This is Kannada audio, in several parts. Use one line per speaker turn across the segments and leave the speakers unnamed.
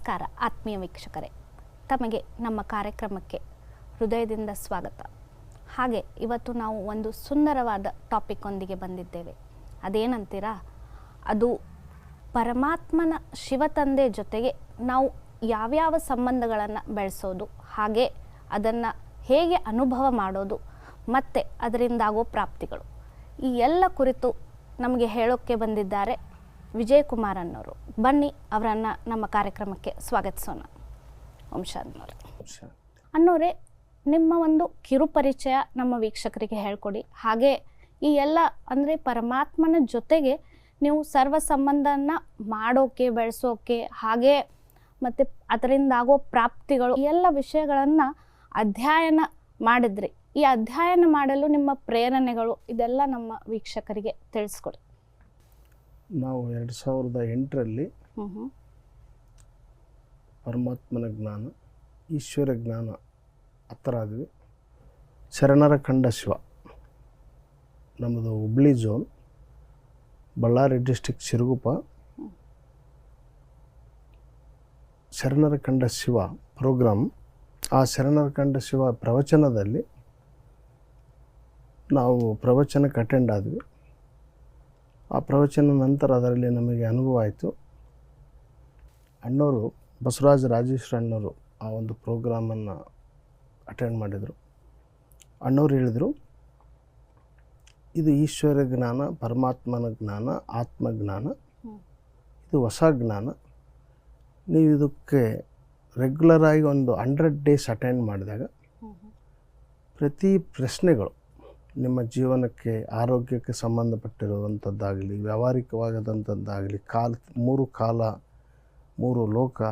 ನಮಸ್ಕಾರ, ಆತ್ಮೀಯ ವೀಕ್ಷಕರೇ. ತಮಗೆ ನಮ್ಮ ಕಾರ್ಯಕ್ರಮಕ್ಕೆ ಹೃದಯದಿಂದ ಸ್ವಾಗತ. ಹಾಗೆ ಇವತ್ತು ನಾವು ಒಂದು ಸುಂದರವಾದ ಟಾಪಿಕ್ಕೊಂದಿಗೆ ಬಂದಿದ್ದೇವೆ. ಅದೇನಂತೀರಾ? ಅದು ಪರಮಾತ್ಮನ ಶಿವತಂದೆ ಜೊತೆಗೆ ನಾವು ಯಾವ್ಯಾವ ಸಂಬಂಧಗಳನ್ನು ಬೆಳೆಸೋದು, ಹಾಗೆ ಅದನ್ನು ಹೇಗೆ ಅನುಭವ ಮಾಡೋದು, ಮತ್ತು ಅದರಿಂದಾಗೋ ಪ್ರಾಪ್ತಿಗಳು. ಈ ಎಲ್ಲ ಕುರಿತು ನಮಗೆ ಹೇಳೋಕ್ಕೆ ಬಂದಿದ್ದಾರೆ ವಿಜಯ್ ಕುಮಾರ್ ಅನ್ನೋರು ಬನ್ನಿ ಅವರನ್ನು ನಮ್ಮ ಕಾರ್ಯಕ್ರಮಕ್ಕೆ ಸ್ವಾಗತಿಸೋಣ. ವಂಶಾದ್ನವ್ರೆ ಅನ್ನೋರೇ ಅನ್ನೋರೆ ನಿಮ್ಮ ಒಂದು ಕಿರು ಪರಿಚಯ ನಮ್ಮ ವೀಕ್ಷಕರಿಗೆ ಹೇಳ್ಕೊಡಿ. ಹಾಗೆ ಈ ಎಲ್ಲ ಅಂದರೆ ಪರಮಾತ್ಮನ ಜೊತೆಗೆ ನೀವು ಸರ್ವ ಸಂಬಂಧನ ಮಾಡೋಕೆ ಬೆಳೆಸೋಕೆ ಹಾಗೆ ಮತ್ತು ಅದರಿಂದ ಆಗೋ ಪ್ರಾಪ್ತಿಗಳು ಈ ಎಲ್ಲ ವಿಷಯಗಳನ್ನು ಅಧ್ಯಯನ ಮಾಡಿದ್ರಿ. ಈ ಅಧ್ಯಯನ ಮಾಡಲು ನಿಮ್ಮ ಪ್ರೇರಣೆಗಳು ಇದೆಲ್ಲ ನಮ್ಮ ವೀಕ್ಷಕರಿಗೆ ತಿಳಿಸ್ಕೊಡಿ.
ನಾವು ಎರಡು ಸಾವಿರದ ಎಂಟರಲ್ಲಿ ಪರಮಾತ್ಮನ ಜ್ಞಾನ ಈಶ್ವರ ಜ್ಞಾನ ಹತ್ತಿರ ಆದ್ವಿ ಶರಣರ ಕಂಡ ಶಿವ ನಮ್ಮದು ಹುಬ್ಳಿ ಝೋನ್ ಬಳ್ಳಾರಿ ಡಿಸ್ಟಿಕ್ ಸಿರುಗುಪ್ಪ ಶರಣರ ಕಂಡ ಶಿವ ಪ್ರೋಗ್ರಾಮ್ ಆ ಶರಣರ ಕಂಡ ಶಿವ ಪ್ರವಚನದಲ್ಲಿ ನಾವು ಪ್ರವಚನಕ್ಕೆ ಅಟೆಂಡ್ ಆದ್ವಿ. ಆ ಪ್ರವಚನ ನಂತರ ಅದರಲ್ಲಿ ನಮಗೆ ಅನುಭವ ಆಯಿತು. ಅಣ್ಣವರು ಬಸವರಾಜ ರಾಜೇಶ್ವರ ಅಣ್ಣವರು ಆ ಒಂದು ಪ್ರೋಗ್ರಾಮನ್ನು ಅಟೆಂಡ್ ಮಾಡಿದರು. ಅಣ್ಣವ್ರು ಹೇಳಿದರು ಇದು ಈಶ್ವರ ಜ್ಞಾನ ಪರಮಾತ್ಮನ ಜ್ಞಾನ ಆತ್ಮಜ್ಞಾನ ಇದು ಹೊಸ ಜ್ಞಾನ. ನೀವು ಇದಕ್ಕೆ ರೆಗ್ಯುಲರಾಗಿ ಒಂದು ಹಂಡ್ರೆಡ್ ಡೇಸ್ ಅಟೆಂಡ್ ಮಾಡಿದಾಗ ಪ್ರತಿ ಪ್ರಶ್ನೆಗಳು ನಿಮ್ಮ ಜೀವನಕ್ಕೆ ಆರೋಗ್ಯಕ್ಕೆ ಸಂಬಂಧಪಟ್ಟಿರುವಂಥದ್ದಾಗಲಿ ವ್ಯಾವಹಾರಿಕವಾಗದಂಥದ್ದಾಗಲಿ ಕಾಲ ಮೂರು ಕಾಲ ಮೂರು ಲೋಕ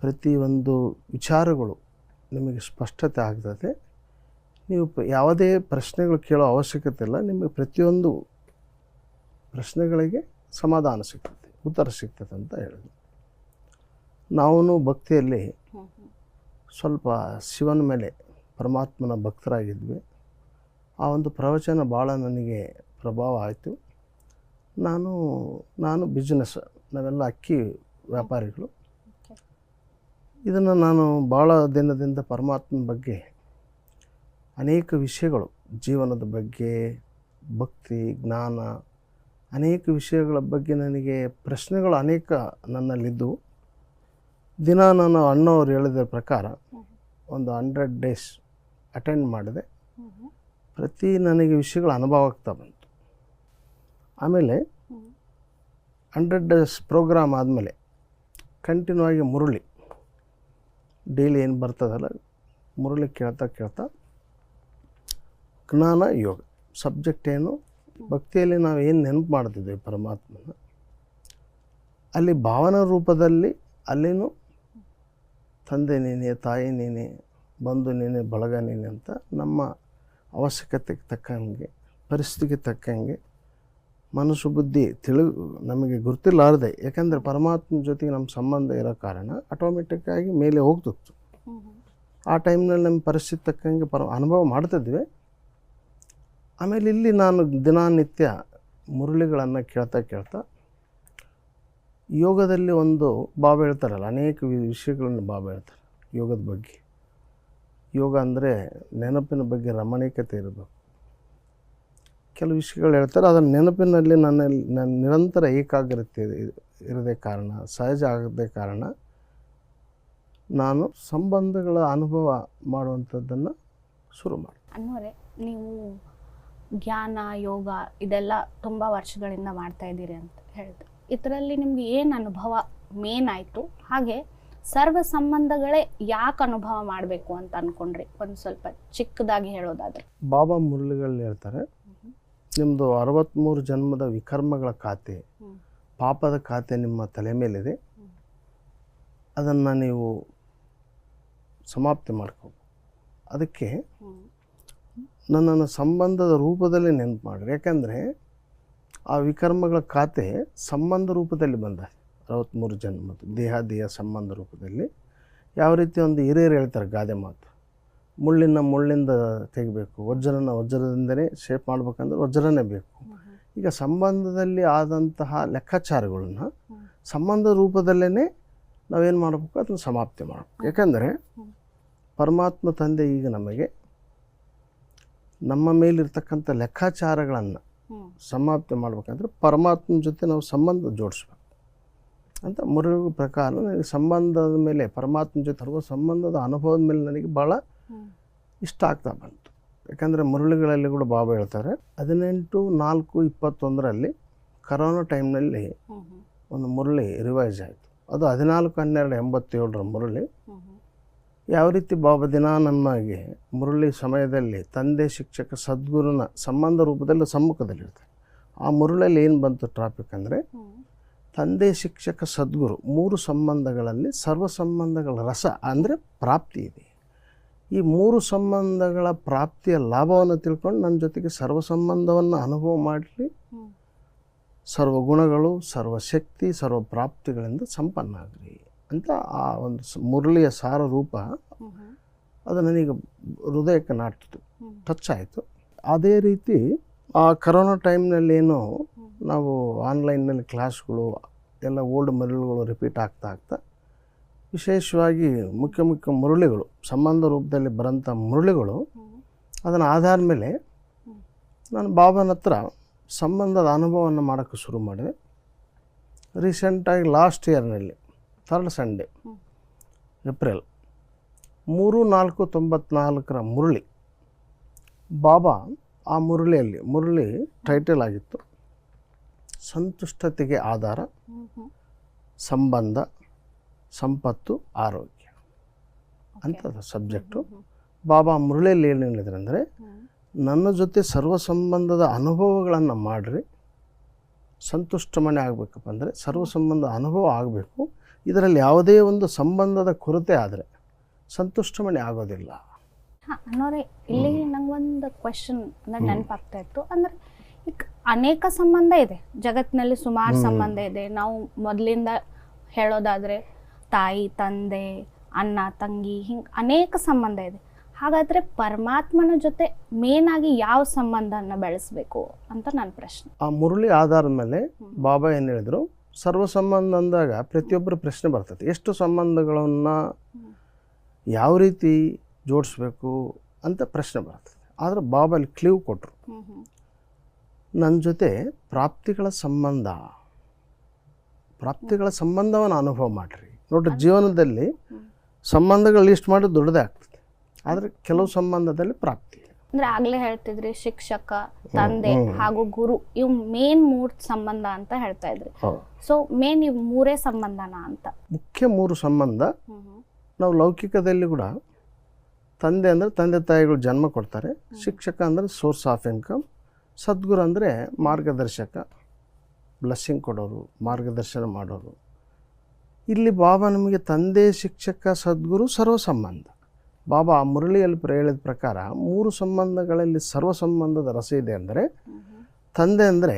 ಪ್ರತಿಯೊಂದು ವಿಚಾರಗಳು ನಿಮಗೆ ಸ್ಪಷ್ಟತೆ ಆಗ್ತದೆ. ನೀವು ಯಾವುದೇ ಪ್ರಶ್ನೆಗಳು ಕೇಳೋ ಅವಶ್ಯಕತೆ ಇಲ್ಲ. ನಿಮಗೆ ಪ್ರತಿಯೊಂದು ಪ್ರಶ್ನೆಗಳಿಗೆ ಸಮಾಧಾನ ಸಿಗ್ತದೆ ಉತ್ತರ ಸಿಗ್ತದೆ ಅಂತ ಹೇಳಿದ್ರು ನಾವು ಭಕ್ತಿಯಲ್ಲಿ ಸ್ವಲ್ಪ ಶಿವನ ಮೇಲೆ ಪರಮಾತ್ಮನ ಭಕ್ತರಾಗಿದ್ವಿ. ಆ ಒಂದು ಪ್ರವಚನ ಭಾಳ ನನಗೆ ಪ್ರಭಾವ ಆಯಿತು. ನಾನು ನಾನು ಬಿಸ್ನೆಸ್ ನಾವೆಲ್ಲ ಅಕ್ಕಿ ವ್ಯಾಪಾರಿಗಳು. ಇದನ್ನು ನಾನು ಭಾಳ ದಿನದಿಂದ ಪರಮಾತ್ಮನ ಬಗ್ಗೆ ಅನೇಕ ವಿಷಯಗಳು ಜೀವನದ ಬಗ್ಗೆ ಭಕ್ತಿ ಜ್ಞಾನ ಅನೇಕ ವಿಷಯಗಳ ಬಗ್ಗೆ ನನಗೆ ಪ್ರಶ್ನೆಗಳು ಅನೇಕ ನನ್ನಲ್ಲಿದ್ದವು. ದಿನ ನಾನು ಅಣ್ಣವ್ರು ಹೇಳಿದ ಪ್ರಕಾರ ಒಂದು ಹಂಡ್ರೆಡ್ ಡೇಸ್ ಅಟೆಂಡ್ ಮಾಡಿದೆ. ಪ್ರತಿ ನನಗೆ ವಿಷಯಗಳು ಅನುಭವ ಆಗ್ತಾ ಬಂತು. ಆಮೇಲೆ ಹಂಡ್ರೆಡ್ ಡೇಸ್ ಪ್ರೋಗ್ರಾಮ್ ಆದಮೇಲೆ ಕಂಟಿನ್ಯೂ ಆಗಿ ಮುರುಳಿ. ಡೈಲಿ ಏನು ಬರ್ತದಲ್ಲ, ಮುರುಳಿ ಕೇಳ್ತಾ ಕೇಳ್ತಾ ಜ್ಞಾನ ಯೋಗ. ಸಬ್ಜೆಕ್ಟ್ ಏನು, ಭಕ್ತಿಯಲ್ಲಿ ನಾವು ಏನು ನೆನಪು ಮಾಡ್ತಿದ್ದೇವೆ ಪರಮಾತ್ಮನ, ಅಲ್ಲಿ ಭಾವನಾ ರೂಪದಲ್ಲಿ ಅಲ್ಲಿನೂ, ತಂದೆ ನೀನೆ, ತಾಯಿ ನೀನೆ, ಬಂಧು ನೀನೆ, ಬಳಗ ನೀನೆ ಅಂತ ನಮ್ಮ ಅವಶ್ಯಕತೆಗೆ ತಕ್ಕಂಗೆ, ಪರಿಸ್ಥಿತಿಗೆ ತಕ್ಕಂಗೆ ಮನಸ್ಸು, ಬುದ್ಧಿ ತಿಳಿ ನಮಗೆ ಗೊತ್ತಿರಲಾರ್ದೆ ಯಾಕಂದರೆ ಪರಮಾತ್ಮನ ಜೊತೆಗೆ ನಮ್ಮ ಸಂಬಂಧ ಇರೋ ಕಾರಣ ಆಟೋಮೆಟಿಕ್ಕಾಗಿ ಮೇಲೆ ಹೋಗ್ತಿತ್ತು. ಆ ಟೈಮ್ನಲ್ಲಿ ನಮ್ಮ ಪರಿಸ್ಥಿತಿ ತಕ್ಕಂಗೆ ಪರ, ಅನುಭವ ಮಾಡ್ತಿದ್ವಿ ಆಮೇಲೆ ಇಲ್ಲಿ ನಾನು ದಿನನಿತ್ಯ ಮುರಳಿಗಳನ್ನು ಕೇಳ್ತಾ ಕೇಳ್ತಾ ಯೋಗದಲ್ಲಿ ಒಂದು ಬಾಬು ಹೇಳ್ತಾರಲ್ಲ, ಅನೇಕ ವಿಷಯಗಳನ್ನು ಬಾಬು ಹೇಳ್ತಾರೆ ಯೋಗದ ಬಗ್ಗೆ. ಯೋಗ ಅಂದರೆ ನೆನಪಿನ ಬಗ್ಗೆ ರಮಣೀಯತೆ ಇರಬೇಕು. ಕೆಲವು ವಿಷಯಗಳು ಹೇಳ್ತಾರೆ ಅದರ ನೆನಪಿನಲ್ಲಿ ನನ್ನ ನನ್ನ ನಿರಂತರ ಏಕಾಗ್ರತೆ ಇರದೆ ಇರದೇ ಕಾರಣ, ಸಹಜ ಆಗದೇ ಕಾರಣ ನಾನು ಸಂಬಂಧಗಳ ಅನುಭವ ಮಾಡುವಂಥದ್ದನ್ನು ಶುರು ಮಾಡಿ.
ಅನ್ನೋರೆ ನೀವು ಜ್ಞಾನ ಯೋಗ ಇದೆಲ್ಲ ತುಂಬ ವರ್ಷಗಳಿಂದ ಮಾಡ್ತಾ ಇದ್ದೀರಿ ಅಂತ ಹೇಳಿದ್ರು ಇದರಲ್ಲಿ ನಿಮ್ಗೆ ಏನು ಅನುಭವ ಮೇನ್ ಆಯಿತು? ಹಾಗೆ ಸರ್ವ ಸಂಬಂಧಗಳೇ ಯಾಕೆ ಅನುಭವ ಮಾಡಬೇಕು ಅಂತ ಅನ್ಕೊಂಡ್ರಿ? ಒಂದು ಸ್ವಲ್ಪ ಚಿಕ್ಕದಾಗಿ ಹೇಳೋದಾದ್ರೆ.
ಬಾಬಾ ಮುರಳಿಗಳು ಹೇಳ್ತಾರೆ ನಿಮ್ಮದು ಅರವತ್ತ್ಮೂರು ಜನ್ಮದ ವಿಕರ್ಮಗಳ ಖಾತೆ, ಪಾಪದ ಖಾತೆ ನಿಮ್ಮ ತಲೆ ಮೇಲಿದೆ. ಅದನ್ನು ನೀವು ಸಮಾಪ್ತಿ ಮಾಡ್ಕೋಬೇಕು ಅದಕ್ಕೆ ನನ್ನನ್ನು ಸಂಬಂಧದ ರೂಪದಲ್ಲಿ ನೆನಪು ಮಾಡಿರಿ. ಯಾಕೆಂದರೆ ಆ ವಿಕರ್ಮಗಳ ಖಾತೆ ಸಂಬಂಧ ರೂಪದಲ್ಲಿ ಬಂದ. ಅರವತ್ತ್ಮೂರು ಜನ್ಮದ ದೇಹ ದೇಹ ಸಂಬಂಧ ರೂಪದಲ್ಲಿ ಯಾವ ರೀತಿ ಒಂದು ಹಿರಿಯರು ಹೇಳ್ತಾರೆ ಗಾದೆ ಮಾತು. ಮುಳ್ಳಿನ ಮುಳ್ಳಿಂದ ತೆಗಿಬೇಕು ವಜ್ರನ ವಜ್ರದಿಂದಲೇ ಶೇಪ್ ಮಾಡ್ಬೇಕಂದ್ರೆ ವಜ್ರನೇ ಬೇಕು. ಈಗ ಸಂಬಂಧದಲ್ಲಿ ಆದಂತಹ ಲೆಕ್ಕಾಚಾರಗಳನ್ನ ಸಂಬಂಧ ರೂಪದಲ್ಲೇ ನಾವೇನು ಮಾಡಬೇಕು? ಅದನ್ನು ಸಮಾಪ್ತಿ ಮಾಡಬೇಕು. ಯಾಕಂದರೆ ಪರಮಾತ್ಮ ತಂದೆ ಈಗ ನಮಗೆ ನಮ್ಮ ಮೇಲಿರ್ತಕ್ಕಂಥ ಲೆಕ್ಕಾಚಾರಗಳನ್ನು ಸಮಾಪ್ತಿ ಮಾಡ್ಬೇಕಂದ್ರೆ ಪರಮಾತ್ಮನ ಜೊತೆ ನಾವು ಸಂಬಂಧ ಜೋಡಿಸ್ಬೇಕು. ಅಂತ ಮುರುಳಿಗಳ ಪ್ರಕಾರ ನನಗೆ ಸಂಬಂಧದ ಮೇಲೆ ಪರಮಾತ್ಮ ಜೊತೆ ಇರುವ ಸಂಬಂಧದ ಅನುಭವದ ಮೇಲೆ ನನಗೆ ಭಾಳ ಇಷ್ಟ ಆಗ್ತಾ ಬಂತು. ಯಾಕಂದರೆ ಮುರುಳಿಗಳಲ್ಲಿ ಕೂಡ ಬಾಬಾ ಹೇಳ್ತಾರೆ, ಹದಿನೆಂಟು ನಾಲ್ಕು ಇಪ್ಪತ್ತೊಂದರಲ್ಲಿ ಕರೋನಾ ಟೈಮ್ನಲ್ಲಿ ಒಂದು ಮುರಳಿ ರಿವೈಸ್ ಆಯಿತು. ಅದು ಹದಿನಾಲ್ಕು ಹನ್ನೆರಡು ಎಂಬತ್ತೇಳರ ಮುರಳಿ. ಯಾವ ರೀತಿ ಬಾಬಾ ದಿನ ನಮಗೆ ಮುರಳಿ ಸಮಯದಲ್ಲಿ ತಂದೆ ಶಿಕ್ಷಕ ಸದ್ಗುರುನ ಸಂಬಂಧ ರೂಪದಲ್ಲಿ ಸಮ್ಮುಖದಲ್ಲಿರ್ತಾರೆ. ಆ ಮುರಳಿಯಲ್ಲಿ ಏನು ಬಂತು ಟ್ರಾಫಿಕ್ ಅಂದರೆ ತಂದೆ ಶಿಕ್ಷಕ ಸದ್ಗುರು ಮೂರು ಸಂಬಂಧಗಳಲ್ಲಿ ಸರ್ವ ಸಂಬಂಧಗಳ ರಸ ಅಂದರೆ ಪ್ರಾಪ್ತಿ ಇದೆ. ಈ ಮೂರು ಸಂಬಂಧಗಳ ಪ್ರಾಪ್ತಿಯ ಲಾಭವನ್ನು ತಿಳ್ಕೊಂಡು ನನ್ನ ಜೊತೆಗೆ ಸರ್ವ ಸಂಬಂಧವನ್ನು ಅನುಭವ ಮಾಡಲಿ. ಸರ್ವ ಗುಣಗಳು ಸರ್ವ ಶಕ್ತಿ ಸರ್ವ ಪ್ರಾಪ್ತಿಗಳಿಂದ ಸಂಪನ್ನ ಆಗಲಿ ಅಂತ ಆ ಒಂದು ಮುರಳಿಯ ಸಾರ ರೂಪ ಅದು ನನಗೆ ಹೃದಯಕ್ಕೆ ನಾಟಿತು. ಟಚ್ ಆಯಿತು. ಅದೇ ರೀತಿ ಆ ಕರೋನಾ ಟೈಮ್ನಲ್ಲಿ ಏನು ನಾವು ಆನ್ಲೈನ್ನಲ್ಲಿ ಕ್ಲಾಸ್ಗಳು, ಎಲ್ಲ ಓಲ್ಡ್ ಮರಳುಗಳು ರಿಪೀಟ್ ಆಗ್ತಾ ಆಗ್ತಾ ವಿಶೇಷವಾಗಿ ಮುಖ್ಯ ಮುಖ್ಯ ಮುರುಳಿಗಳು, ಸಂಬಂಧ ರೂಪದಲ್ಲಿ ಬರೋಂಥ ಮುರುಳಿಗಳು, ಅದನ್ನು ಆಧಾರ ಮೇಲೆ ನಾನು ಬಾಬನ ಹತ್ರ ಸಂಬಂಧದ ಅನುಭವವನ್ನು ಮಾಡೋಕ್ಕೆ ಶುರು ಮಾಡಿದೆ ರೀಸೆಂಟಾಗಿ ಲಾಸ್ಟ್ ಇಯರ್ನಲ್ಲಿ, ಥರ್ಡ್ ಸಂಡೇ. ಏಪ್ರಿಲ್ ಮೂರು, ನಾಲ್ಕು, ತೊಂಬತ್ನಾಲ್ಕರ ಮುರುಳಿ, ಬಾಬಾ ಆ ಮುರುಳಿಯಲ್ಲಿ, ಮುರುಳಿ ಟೈಟಲ್ ಆಗಿತ್ತು ಸಂತುಷ್ಟತೆಗೆ ಆಧಾರ ಸಂಬಂಧ ಸಂಪತ್ತು ಆರೋಗ್ಯ. ಅಂತ ಸಬ್ಜೆಕ್ಟು ಬಾಬಾ ಮುರಳಿಯಲ್ಲಿ ಏನು ಹೇಳಿದ್ರೆ ಅಂದರೆ ನನ್ನ ಜೊತೆ ಸರ್ವ ಸಂಬಂಧದ ಅನುಭವಗಳನ್ನು ಮಾಡಿರಿ ಸಂತುಷ್ಟಮಣೆ ಆಗಬೇಕಪ್ಪ ಅಂದರೆ ಸರ್ವ ಸಂಬಂಧ ಅನುಭವ ಆಗಬೇಕು. ಇದರಲ್ಲಿ ಯಾವುದೇ ಒಂದು ಸಂಬಂಧದ ಕೊರತೆ ಆದರೆ ಸಂತುಷ್ಟಮಣೆ ಆಗೋದಿಲ್ಲ.
ಹಾಂ ಅನ್ನೋರೆ ಇಲ್ಲಿ ನಂಗೊಂದು ಕ್ವಶನ್ ಅಂದ್ರೆ ನೆನಪಾಗ್ತಾ ಇತ್ತು. ಅಂದ್ರೆ ಅನೇಕ ಸಂಬಂಧ ಇದೆ. ಜಗತ್ತಿನಲ್ಲಿ ಸುಮಾರು ಸಂಬಂಧ ಇದೆ. ನಾವು ಮೊದಲಿಂದ ಹೇಳೋದಾದ್ರೆ ತಾಯಿ ತಂದೆ ಅಣ್ಣ ತಂಗಿ ಹಿಂಗೆ ಅನೇಕ ಸಂಬಂಧ ಇದೆ. ಹಾಗಾದ್ರೆ ಪರಮಾತ್ಮನ ಜೊತೆ ಮೇನ್ ಆಗಿ ಯಾವ ಸಂಬಂಧನ ಬೆಳೆಸಬೇಕು ಅಂತ ನನ್ನ ಪ್ರಶ್ನೆ.
ಆ ಮುರಳಿ ಆಧಾರದ ಮೇಲೆ ಬಾಬಾ ಏನು ಹೇಳಿದ್ರು? ಸರ್ವ ಸಂಬಂಧ ಅಂದಾಗ ಪ್ರತಿಯೊಬ್ಬರ ಪ್ರಶ್ನೆ ಬರ್ತದೆ. ಎಷ್ಟು ಸಂಬಂಧಗಳನ್ನು ಯಾವ ರೀತಿ ಜೋಡಿಸ್ಬೇಕು ಅಂತ ಪ್ರಶ್ನೆ ಬರ್ತದೆ. ಆದರೆ ಬಾಬಾ ಅಲ್ಲಿ ಕ್ಲೀವ್ ಕೊಟ್ಟರು ನನ್ನ ಜೊತೆ ಪ್ರಾಪ್ತಿಗಳ ಸಂಬಂಧ ಪ್ರಾಪ್ತಿಗಳ ಸಂಬಂಧವನ್ನು ಅನುಭವ ಮಾಡಿರಿ. ನೋಡ್ರಿ ಜೀವನದಲ್ಲಿ ಸಂಬಂಧಗಳು ಲಿಸ್ಟ್ ಮಾಡಿ ದೊಡ್ಡದೇ ಆಗ್ತದೆ. ಆದರೆ ಕೆಲವು ಸಂಬಂಧದಲ್ಲಿ ಪ್ರಾಪ್ತಿ.
ಅಂದ್ರೆ ಆಗ್ಲೇ ಹೇಳ್ತಿದ್ರಿ ಶಿಕ್ಷಕ ತಂದೆ ಹಾಗೂ ಗುರು ಇವ್ ಮೇನ್ ಮೂರ್ ಸಂಬಂಧ ಅಂತ ಹೇಳ್ತಾ ಇದ್ರಿ. ಸೊ ಮೇನ್ ಇವ್ ಮೂರೇ ಸಂಬಂಧನ ಅಂತ.
ಮುಖ್ಯ ಮೂರು ಸಂಬಂಧ. ನಾವು ಲೌಕಿಕದಲ್ಲಿ ಕೂಡ ತಂದೆ ಅಂದ್ರೆ ತಂದೆ ತಾಯಿಗಳು ಜನ್ಮ ಕೊಡ್ತಾರೆ ಶಿಕ್ಷಕ ಅಂದ್ರೆ ಸೋರ್ಸ್ ಆಫ್ ಇನ್ಕಮ್ ಸದ್ಗುರು ಅಂದರೆ ಮಾರ್ಗದರ್ಶಕ ಬ್ಲಸ್ಸಿಂಗ್ ಕೊಡೋರು, ಮಾರ್ಗದರ್ಶನ ಮಾಡೋರು. ಇಲ್ಲಿ ಬಾಬಾ ನಮಗೆ ತಂದೆ, ಶಿಕ್ಷಕ, ಸದ್ಗುರು ಸರ್ವ ಸಂಬಂಧ ಬಾಬಾ ಮುರಳಿಯಲ್ಲಿ ಹೇಳಿದ ಪ್ರಕಾರ ಮೂರು ಸಂಬಂಧಗಳಲ್ಲಿ ಸರ್ವ ಸಂಬಂಧದ ರಸ ಇದೆ ಅಂದರೆ, ತಂದೆ ಅಂದರೆ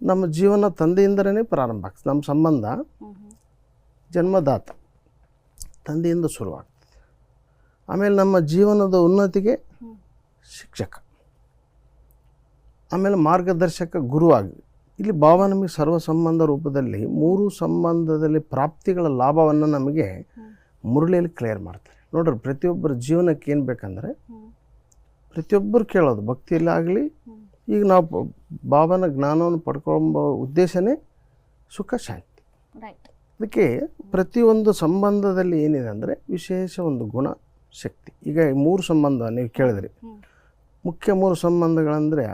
ನಮ್ಮ ಜೀವನ ತಂದೆಯಿಂದಲೇ ಪ್ರಾರಂಭ ಆಗ್ತದೆ. ನಮ್ಮ ಸಂಬಂಧ. ಜನ್ಮದಾತ, ತಂದೆಯಿಂದ ಶುರುವಾಗ್ತದೆ. ಆಮೇಲೆ ನಮ್ಮ ಜೀವನದ ಉನ್ನತಿಗೆ ಶಿಕ್ಷಕ. ಆಮೇಲೆ ಮಾರ್ಗದರ್ಶಕ ಗುರುವಾಗಿ. ಇಲ್ಲಿ ಭಾವ ನಮಗೆ ಸರ್ವ ಸಂಬಂಧ ರೂಪದಲ್ಲಿ ಮೂರು ಸಂಬಂಧದಲ್ಲಿ ಪ್ರಾಪ್ತಿಗಳ ಲಾಭವನ್ನು ನಮಗೆ ಮುರುಳಿಯಲ್ಲಿ ಕ್ಲಿಯರ್ ಮಾಡ್ತಾರೆ. ನೋಡ್ರಿ ಪ್ರತಿಯೊಬ್ಬರ ಜೀವನಕ್ಕೆ ಏನು ಬೇಕಂದರೆ ಪ್ರತಿಯೊಬ್ಬರು ಕೇಳೋದು ಭಕ್ತಿಯಲ್ಲಿ ಆಗಲಿ ಈಗ ನಾವು ಭಾವನ ಜ್ಞಾನವನ್ನು ಪಡ್ಕೊಂಬ ಉದ್ದೇಶನೇ ಸುಖ ಶಾಂತಿ. ಅದಕ್ಕೆ ಪ್ರತಿಯೊಂದು ಸಂಬಂಧದಲ್ಲಿ ಏನಿದೆ ಅಂದರೆ ವಿಶೇಷ ಒಂದು ಗುಣ ಶಕ್ತಿ. ಈಗ ಈ ಮೂರು ಸಂಬಂಧ ನೀವು ಕೇಳಿದ್ರಿ. ಮುಖ್ಯ ಮೂರು ಸಂಬಂಧಗಳಂದರೆ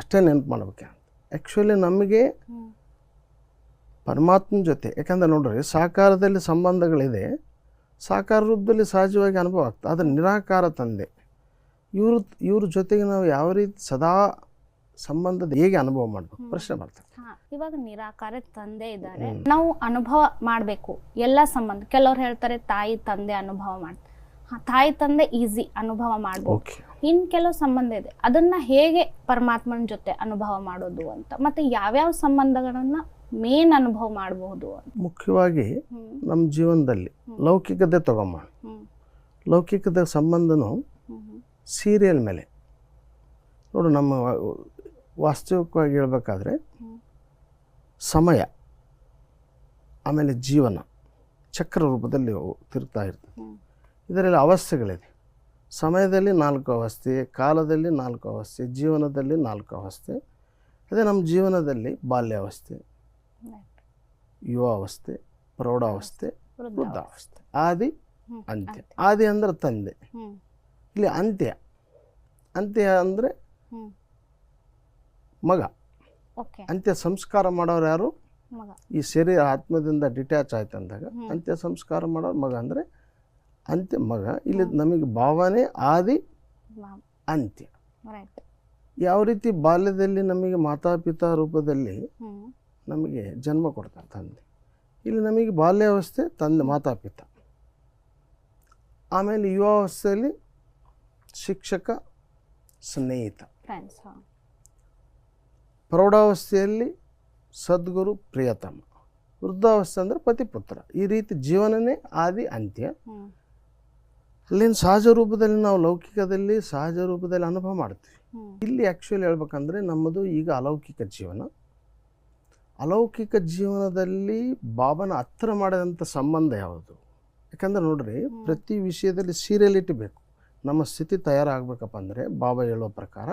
ಅಷ್ಟೇ ನೆನಪು ಮಾಡ್ಬೇಕು. ಆ್ಯಕ್ಚುಲಿ ನಮಗೆ ಪರಮಾತ್ಮನ ಜೊತೆ ಯಾಕಂದ್ರೆ ನೋಡ್ರಿ ಸಾಕಾರದಲ್ಲಿ ಸಂಬಂಧಗಳಿದೆ ಸಾಕಾರ ರೂಪದಲ್ಲಿ ಸಹಜವಾಗಿ ಅನುಭವ ಆಗ್ತದೆ. ಆದರೆ ನಿರಾಕಾರ ತಂದೆ ಇವ್ರ ಇವ್ರ ಜೊತೆಗೆ ನಾವು ಯಾವ ರೀತಿ ಸದಾ ಸಂಬಂಧದ ಹೇಗೆ ಅನುಭವ ಮಾಡಬೇಕು? ಪ್ರಶ್ನೆ
ಮಾಡ್ತಾರೆ ಇವಾಗ ನಿರಾಕಾರ ತಂದೆ ಇದ್ದಾರೆ. ನಾವು ಅನುಭವ ಮಾಡಬೇಕು ಎಲ್ಲ ಸಂಬಂಧ. ಕೆಲವ್ರು ಹೇಳ್ತಾರೆ ತಾಯಿ ತಂದೆ ಅನುಭವ ಮಾಡ್ತಾರೆ. ತಾಯಿ ತಂದೆ ಈಸಿ ಅನುಭವ ಮಾಡ್ಬೋದು. ಇನ್ ಕೆಲವು ಸಂಬಂಧ ಇದೆ. ಅದನ್ನ ಹೇಗೆ ಪರಮಾತ್ಮನ ಜೊತೆ ಅನುಭವ ಮಾಡೋದು ಅಂತ ಮತ್ತೆ ಯಾವ್ಯಾವ ಸಂಬಂಧಗಳನ್ನ ಮೇನ್ ಅನುಭವ ಮಾಡಬಹುದು
ಮುಖ್ಯವಾಗಿ ನಮ್ಮ ಜೀವನದಲ್ಲಿ ಲೌಕಿಕತೆ ತಗೊಂಬ ಲೌಕಿಕದ ಸಂಬಂಧನೂ ಸೀರಿಯಲ್ ಮೇಲೆ. ನೋಡು ನಮ್ಮ ವಾಸ್ತವಿಕವಾಗಿ ಹೇಳ್ಬೇಕಾದ್ರೆ ಸಮಯ ಆಮೇಲೆ ಜೀವನ ಚಕ್ರ ರೂಪದಲ್ಲಿ ತಿರುಗ್ತಾ ಇರ್ತದೆ. ಇದರಲ್ಲಿ ಅವಸ್ಥೆಗಳಿದೆ. ಸಮಯದಲ್ಲಿ ನಾಲ್ಕು ಅವಸ್ಥೆ ಕಾಲದಲ್ಲಿ ನಾಲ್ಕು ಅವಸ್ಥೆ ಜೀವನದಲ್ಲಿ ನಾಲ್ಕು ಅವಸ್ಥೆ ಅದೇ ನಮ್ಮ ಜೀವನದಲ್ಲಿ ಬಾಲ್ಯಾವಸ್ಥೆ
ಯುವ
ಯುವಾವಸ್ಥೆ ಪ್ರೌಢಾವಸ್ಥೆ
ವೃದ್ಧಾವಸ್ಥೆ.
ಆದಿ ಅಂತ್ಯ. ಆದಿ ಅಂದರೆ ತಂದೆ. ಇಲ್ಲಿ ಅಂತ್ಯ. ಅಂತ್ಯ ಅಂದರೆ ಮಗ. ಅಂತ್ಯ ಸಂಸ್ಕಾರ ಮಾಡೋರು ಯಾರು? ಈ ಶರೀರ ಆತ್ಮದಿಂದ ಡಿಟ್ಯಾಚ್ ಆಯ್ತು ಅಂದಾಗ ಅಂತ್ಯ ಸಂಸ್ಕಾರ ಮಾಡೋರು ಮಗ ಅಂದರೆ ಅಂತ್ಯ ಮಗ ಇಲ್ಲಿ ನಮಗೆ ಭಾವನೆ ಆದಿ ಅಂತ್ಯ ಯಾವ ರೀತಿ ಬಾಲ್ಯದಲ್ಲಿ ನಮಗೆ ಮಾತಾಪಿತಾ ರೂಪದಲ್ಲಿ ನಮಗೆ ಜನ್ಮ ಕೊಡ್ತಾರೆ ತಂದೆ. ಇಲ್ಲಿ ನಮಗೆ ಬಾಲ್ಯಾವಸ್ಥೆ ತಂದೆ ಮಾತಾಪಿತ ಆಮೇಲೆ ಯುವಾವಸ್ಥೆಯಲ್ಲಿ ಶಿಕ್ಷಕ ಸ್ನೇಹಿತ. ಪ್ರೌಢಾವಸ್ಥೆಯಲ್ಲಿ ಸದ್ಗುರು ಪ್ರಿಯತಮ. ವೃದ್ಧಾವಸ್ಥೆ ಅಂದರೆ ಪತಿಪುತ್ರ. ಈ ರೀತಿ ಜೀವನನೇ ಆದಿ ಅಂತ್ಯ. ಅಲ್ಲಿನ ಸಹಜ ರೂಪದಲ್ಲಿ ನಾವು ಲೌಕಿಕದಲ್ಲಿ ಸಹಜ ರೂಪದಲ್ಲಿ ಅನುಭವ ಮಾಡ್ತೀವಿ. ಇಲ್ಲಿ ಆ್ಯಕ್ಚುಲಿ ಹೇಳ್ಬೇಕಂದ್ರೆ ನಮ್ಮದು ಈಗ ಅಲೌಕಿಕ ಜೀವನ. ಅಲೌಕಿಕ ಜೀವನದಲ್ಲಿ ಬಾಬನ ಹತ್ರ ಮಾಡಿದಂಥ ಸಂಬಂಧ ಯಾವುದು? ಯಾಕಂದ್ರೆ ನೋಡ್ರಿ ಪ್ರತಿ ವಿಷಯದಲ್ಲಿ ಸೀರಿಯಲಿಟಿ ಬೇಕು ನಮ್ಮ ಸ್ಥಿತಿ ತಯಾರಾಗಬೇಕಪ್ಪ ಅಂದರೆ ಬಾಬಾ ಹೇಳೋ ಪ್ರಕಾರ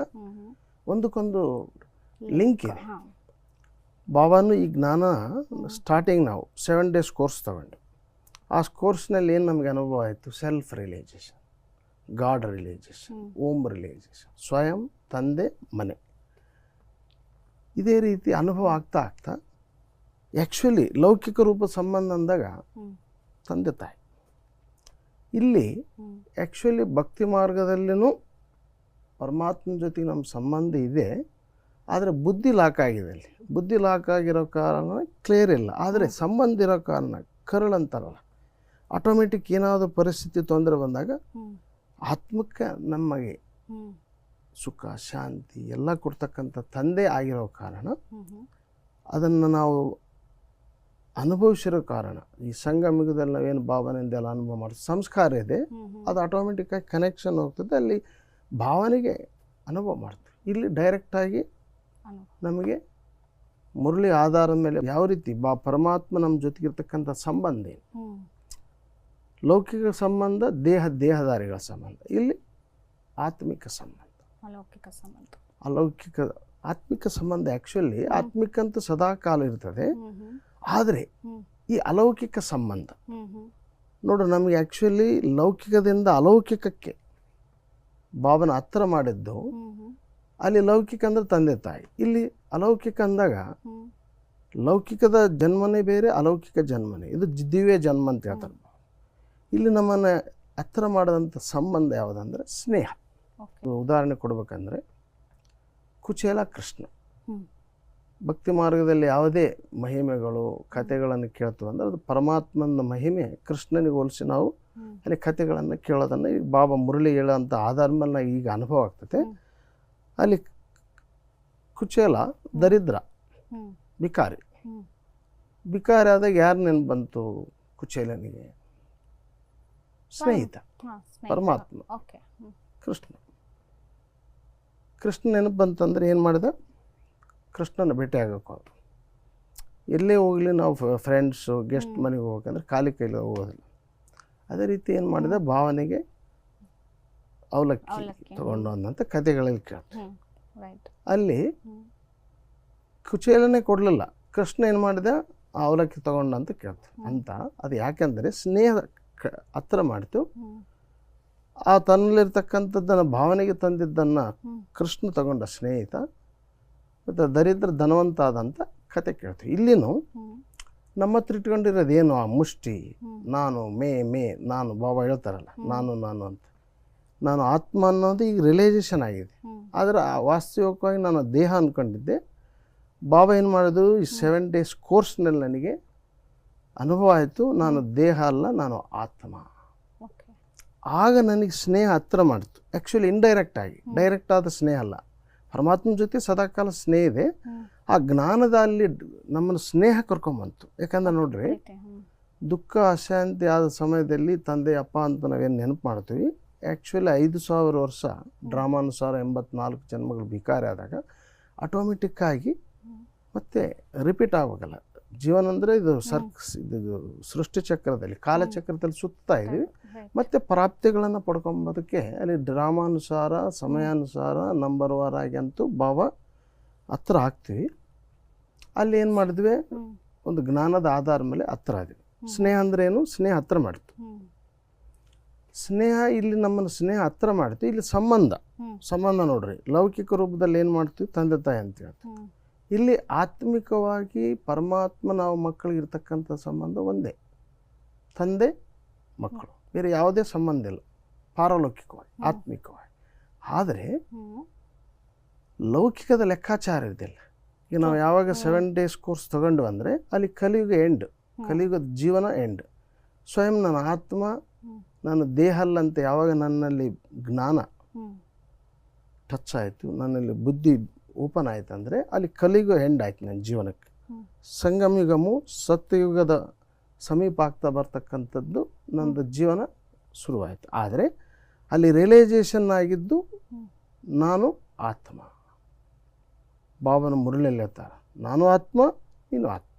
ಒಂದಕ್ಕೊಂದು ಲಿಂಕ್ ಇದೆ. ಬಾಬಾನು ಈ ಜ್ಞಾನ ಸ್ಟಾರ್ಟಿಂಗ್ ನಾವು ಸೆವೆನ್ ಡೇಸ್ ಕೋರ್ಸ್ ತಗೊಂಡು. ಆ ಕೋರ್ಸ್ನಲ್ಲಿ ಏನು ನಮಗೆ ಅನುಭವ ಆಯಿತು? Self realisation god realisation Om realisation ಸ್ವಯಂ ತಂದೆ ಮನೆ. ಇದೇ ರೀತಿ ಅನುಭವ ಆಗ್ತಾ ಆಗ್ತಾ ಆ್ಯಕ್ಚುಲಿ ಲೌಕಿಕ ರೂಪ ಸಂಬಂಧ ಅಂದಾಗ ತಂದೆ ತಾಯಿ. ಇಲ್ಲಿ ಆ್ಯಕ್ಚುಲಿ ಭಕ್ತಿ ಮಾರ್ಗದಲ್ಲಿನೂ ಪರಮಾತ್ಮನ ಜೊತೆಗೆ ನಮ್ಮ ಸಂಬಂಧ ಇದೆ ಆದರೆ ಬುದ್ಧಿ ಲಾಕ್ ಆಗಿದೆ ಅಲ್ಲಿ. ಬುದ್ಧಿ ಲಾಕ್ ಆಗಿರೋ ಕಾರಣ ಕ್ಲಿಯರ್ ಇಲ್ಲ. ಆದರೆ ಸಂಬಂಧ ಇರೋ ಕಾರಣ ಕರಳು ಅಂತಾರಲ್ಲ ಆಟೋಮೆಟಿಕ್ ಏನಾದರೂ ಪರಿಸ್ಥಿತಿ ತೊಂದರೆ ಬಂದಾಗ ಆತ್ಮಕ್ಕೆ ನಮಗೆ ಸುಖ ಶಾಂತಿ ಎಲ್ಲ ಕೊಡ್ತಕ್ಕಂಥ ತಂದೆ ಆಗಿರೋ ಕಾರಣ ಅದನ್ನು ನಾವು ಅನುಭವಿಸಿರೋ ಕಾರಣ. ಈ ಸಂಗಮಿಗದಲ್ಲಿ ನಾವೇನು ಭಾವನೆಯಿಂದೆಲ್ಲ ಅನುಭವ ಮಾಡಿ ಸಂಸ್ಕಾರ ಇದೆ. ಅದು ಆಟೋಮೆಟಿಕ್ಕಾಗಿ ಕನೆಕ್ಷನ್ ಹೋಗ್ತದೆ. ಅಲ್ಲಿ ಭಾವನೆಗೆ ಅನುಭವ ಮಾಡ್ತೀವಿ. ಇಲ್ಲಿ ಡೈರೆಕ್ಟಾಗಿ ನಮಗೆ ಮುರಳಿ ಆಧಾರದ ಮೇಲೆ ಯಾವ ರೀತಿ ಬಾ ಪರಮಾತ್ಮ ನಮ್ಮ ಜೊತೆಗಿರ್ತಕ್ಕಂಥ ಸಂಬಂಧ ಏನು? ಲೌಕಿಕ ಸಂಬಂಧ ದೇಹ ದೇಹದಾರಿಗಳ ಸಂಬಂಧ. ಇಲ್ಲಿ ಆತ್ಮಿಕ ಸಂಬಂಧ.
ಅಲೌಕಿಕ ಸಂಬಂಧ.
ಅಲೌಕಿಕ ಆತ್ಮಿಕ ಸಂಬಂಧ ಆ್ಯಕ್ಚುಲಿ ಆತ್ಮಿಕ ಅಂತ ಸದಾ ಕಾಲ ಇರ್ತದೆ ಆದರೆ ಈ ಅಲೌಕಿಕ ಸಂಬಂಧ ನೋಡು ನಮಗೆ ಆ್ಯಕ್ಚುಲಿ ಲೌಕಿಕದಿಂದ ಅಲೌಕಿಕಕ್ಕೆ ಬಾಬನ ಹತ್ತಿರ ಮಾಡಿದ್ದು ಅಲ್ಲಿ ಲೌಕಿಕ ಅಂದ್ರೆ ತಂದೆ ತಾಯಿ. ಇಲ್ಲಿ ಅಲೌಕಿಕ ಅಂದಾಗ ಲೌಕಿಕದ ಜನ್ಮನೇ ಬೇರೆ ಅಲೌಕಿಕ ಜನ್ಮನೇ. ಇದು ದಿವ್ಯ ಜನ್ಮ ಅಂತ ಹೇಳ್ತಾರೆ. ಇಲ್ಲಿ ನಮ್ಮನ್ನು ಹತ್ತಿರ ಮಾಡಿದಂಥ ಸಂಬಂಧ ಯಾವುದಂದ್ರೆ ಸ್ನೇಹ. ಉದಾಹರಣೆ ಕೊಡ್ಬೇಕಂದ್ರೆ ಕುಚೇಲ ಕೃಷ್ಣ. ಭಕ್ತಿ ಮಾರ್ಗದಲ್ಲಿ ಯಾವುದೇ ಮಹಿಮೆಗಳು ಕಥೆಗಳನ್ನು ಕೇಳ್ತೀವಿ ಅಂದರೆ ಅದು ಪರಮಾತ್ಮನ ಮಹಿಮೆ ಕೃಷ್ಣನಿಗೆ ಹೋಲಿಸಿ ನಾವು ಅಲ್ಲಿ ಕಥೆಗಳನ್ನು ಕೇಳೋದನ್ನು ಈಗ ಬಾಬಾ ಮುರಳಿ ಹೇಳೋಂಥ ಆಧಾರ ಮೇಲೆ ಈಗ ಅನುಭವ ಆಗ್ತದೆ. ಅಲ್ಲಿ ಕುಚೇಲ ದರಿದ್ರ ಬಿಕಾರಿ. ಬಿಕಾರಿ ಆದಾಗ ಯಾರು ನೆನಪು ಬಂತು ಕುಚೇಲನಿಗೆ? ಸ್ನೇಹಿತ. ಪರಮಾತ್ಮ. ಕೃಷ್ಣ ಕೃಷ್ಣ ನೆನಪು ಬಂತಂದ್ರೆ ಏನು ಮಾಡಿದ? ಕೃಷ್ಣನ ಭೇಟಿ ಆಗಬೇಕು ಎಲ್ಲೇ ಹೋಗಲಿ ನಾವು ಫ್ರೆಂಡ್ಸು ಗೆಸ್ಟ್ ಮನೆಗೆ ಹೋಗ್ಬೇಕಂದ್ರೆ ಖಾಲಿ ಕೈಲಿ ಹೋಗೋದಿಲ್ಲ. ಅದೇ ರೀತಿ ಏನು ಮಾಡಿದೆ? ಭಾವನೆಗೆ ಅವಲಕ್ಕಿ ತೊಗೊಂಡು ಅಂದಂಥ ಕಥೆಗಳಲ್ಲಿ
ಕೇಳ್ತೀವಿ
ಅಲ್ಲಿ
ಕುಚೇಲನೆ
ಕುಚೇಲನೇ ಕೊಡಲಿಲ್ಲ. ಕೃಷ್ಣ ಏನು ಮಾಡಿದ? ಅವಲಕ್ಕಿ ತಗೊಂಡ ಅಂತ ಕೇಳ್ತೀವಿ ಅಂತ. ಅದು ಯಾಕೆಂದರೆ ಸ್ನೇಹ ಕ- ಹತ್ರ ಮಾಡ್ತು ಆ ತನ್ನಲ್ಲಿರ್ತಕ್ಕಂಥದ್ದನ್ನು ಭಾವನೆಗೆ ತಂದಿದ್ದನ್ನು ಕೃಷ್ಣ ತಗೊಂಡ ಸ್ನೇಹಿತ ಮತ್ತು ದರಿದ್ರ ಧನವಂತ ಆದಂಥ ಕತೆ ಕೇಳ್ತೀವಿ. ಇಲ್ಲಿನೂ ನಮ್ಮ ಹತ್ರ ಇಟ್ಕೊಂಡಿರೋದೇನು ಆ ಮುಷ್ಟಿ? ನಾನು ಮೇ ಮೇ ನಾನು ಬಾಬಾ ಹೇಳ್ತಾರಲ್ಲ ನಾನು ನಾನು ಅಂತ. ನಾನು ಆತ್ಮ ಅನ್ನೋದು ಈಗ ರಿಲೈಸೇಷನ್ ಆಗಿದೆ. ಆದರೆ ಆ ವಾಸ್ತವಿಕವಾಗಿ ನಾನು ದೇಹ ಅಂದ್ಕೊಂಡಿದ್ದೆ ಬಾಬಾ ಏನು ಮಾಡಿದ್ರು ಈ ಸೆವೆನ್ ಡೇಸ್ ಕೋರ್ಸ್ನಲ್ಲಿ ನನಗೆ ಅನುಭವ ಆಯಿತು ನಾನು ದೇಹ ಅಲ್ಲ ನಾನು ಆತ್ಮ.
ಓಕೆ
ಆಗ ನನಗೆ ಸ್ನೇಹ ಹತ್ತಿರ ಮಾಡಿತು. ಆ್ಯಕ್ಚುಲಿ ಇಂಡೈರೆಕ್ಟ್ ಆಗಿ. ಡೈರೆಕ್ಟ್ ಆದ ಸ್ನೇಹ ಅಲ್ಲ. ಪರಮಾತ್ಮನ ಜೊತೆ ಸದಾಕಾಲ ಸ್ನೇಹ ಇದೆ. ಆ ಜ್ಞಾನದ ಅಲ್ಲಿ ಡ್- ನಮ್ಮನ್ನು ಸ್ನೇಹ ಕರ್ಕೊಂಬಂತು. ಯಾಕಂದ್ರೆ ನೋಡ್ರಿ ದುಃಖ ಅಶಾಂತಿ ಆದ ಸಮಯದಲ್ಲಿ ತಂದೆ ಅಪ್ಪ ಅಂತ ನಾವೇನು ನೆನಪು ಮಾಡ್ತೀವಿ. ಆ್ಯಕ್ಚುಲಿ ಐದು ಸಾವಿರ ವರ್ಷ ಡ್ರಾಮಾನುಸಾರ ಎಂಬತ್ನಾಲ್ಕು ಜನ್ಮಗಳು ಭಿಕಾರಿ ಆದಾಗ ಆಟೋಮೆಟಿಕ್ಕಾಗಿ ಮತ್ತೆ ರಿಪೀಟ್ ಆಗಬೇಕಲ್ಲ ಜೀವನ ಅಂದರೆ ಇದು ಸರ್ಕ್ಸ್ ಇದು ಸೃಷ್ಟಿ ಚಕ್ರದಲ್ಲಿ ಕಾಲಚಕ್ರದಲ್ಲಿ ಸುತ್ತಾ ಇದ್ದೀವಿ ಮತ್ತು ಪ್ರಾಪ್ತಿಗಳನ್ನು ಪಡ್ಕೊಂಬೋದಕ್ಕೆ ಅಲ್ಲಿ ಡ್ರಾಮಾನುಸಾರ ಸಮಯಾನುಸಾರ ನಂಬರ್ ವಾರ್ ಆಗಿ ಅಂತೂ ಭಾವ ಹತ್ರ ಆಗ್ತೀವಿ. ಅಲ್ಲಿ ಏನು ಮಾಡಿದ್ವಿ? ಒಂದು ಜ್ಞಾನದ ಆಧಾರ ಮೇಲೆ ಹತ್ರ ಆದ್ವಿ. ಸ್ನೇಹ ಅಂದ್ರೆ ಏನು? ಸ್ನೇಹ ಹತ್ರ ಮಾಡ್ತು ಸ್ನೇಹ ಇಲ್ಲಿ ನಮ್ಮನ್ನು ಸ್ನೇಹ ಹತ್ರ ಮಾಡ್ತೀವಿ ಇಲ್ಲಿ ಸಂಬಂಧ. ಸಂಬಂಧ ನೋಡ್ರಿ ಲೌಕಿಕ ರೂಪದಲ್ಲಿ ಏನು ಮಾಡ್ತೀವಿ? ತಂದೆ ತಾಯಿ ಅಂತ ಹೇಳ್ತೀವಿ. ಇಲ್ಲಿ ಆತ್ಮಿಕವಾಗಿ ಪರಮಾತ್ಮ ನಾವು ಮಕ್ಕಳಿಗೆ ಇರ್ತಕ್ಕಂಥ ಸಂಬಂಧ ಒಂದೇ. ತಂದೆ ಮಕ್ಕಳು. ಬೇರೆ ಯಾವುದೇ ಸಂಬಂಧ ಇಲ್ಲ. ಪಾರಲೌಕಿಕವಾಗಿ ಆತ್ಮಿಕವಾಗಿ. ಆದರೆ ಲೌಕಿಕದ ಲೆಕ್ಕಾಚಾರ ಇದಿಲ್ಲ ಈಗ ನಾವು ಯಾವಾಗ ಸೆವೆನ್ ಡೇಸ್ ಕೋರ್ಸ್ ತಗೊಂಡು ಅಂದರೆ ಅಲ್ಲಿ ಕಲಿಯುಗ ಎಂಡ್ ಕಲಿಯುಗದ ಜೀವನ ಎಂಡ್ ಸ್ವಯಂ ನನ್ನ ಆತ್ಮ
ನನ್ನ
ನಾನು ದೇಹ ಅಂತ ಯಾವಾಗ ನನ್ನಲ್ಲಿ ಜ್ಞಾನ ಟಚ್ ಆಯಿತು ನನ್ನಲ್ಲಿ ಬುದ್ಧಿ ಓಪನ್ ಆಯ್ತು ಅಂದರೆ ಅಲ್ಲಿ ಕಲಿಯುಗ ಎಂಡ್ ಆಯ್ತು ನನ್ನ ಜೀವನಕ್ಕೆ. ಸಂಗಮಯುಗಮು ಸತ್ಯಯುಗದ ಸಮೀಪ ಆಗ್ತಾ ಬರ್ತಕ್ಕಂಥದ್ದು ನಂದು ಜೀವನ ಶುರುವಾಯಿತು. ಆದರೆ ಅಲ್ಲಿ ರಿಯಲೈಸೇಷನ್ ಆಗಿದ್ದು ನಾನು ಆತ್ಮ. ಬಾಬನ ಮುರಳಿಯಲ್ಲಿ ಹೇಳ್ತಾರೆ ನಾನು ಆತ್ಮ ನೀನು ಆತ್ಮ.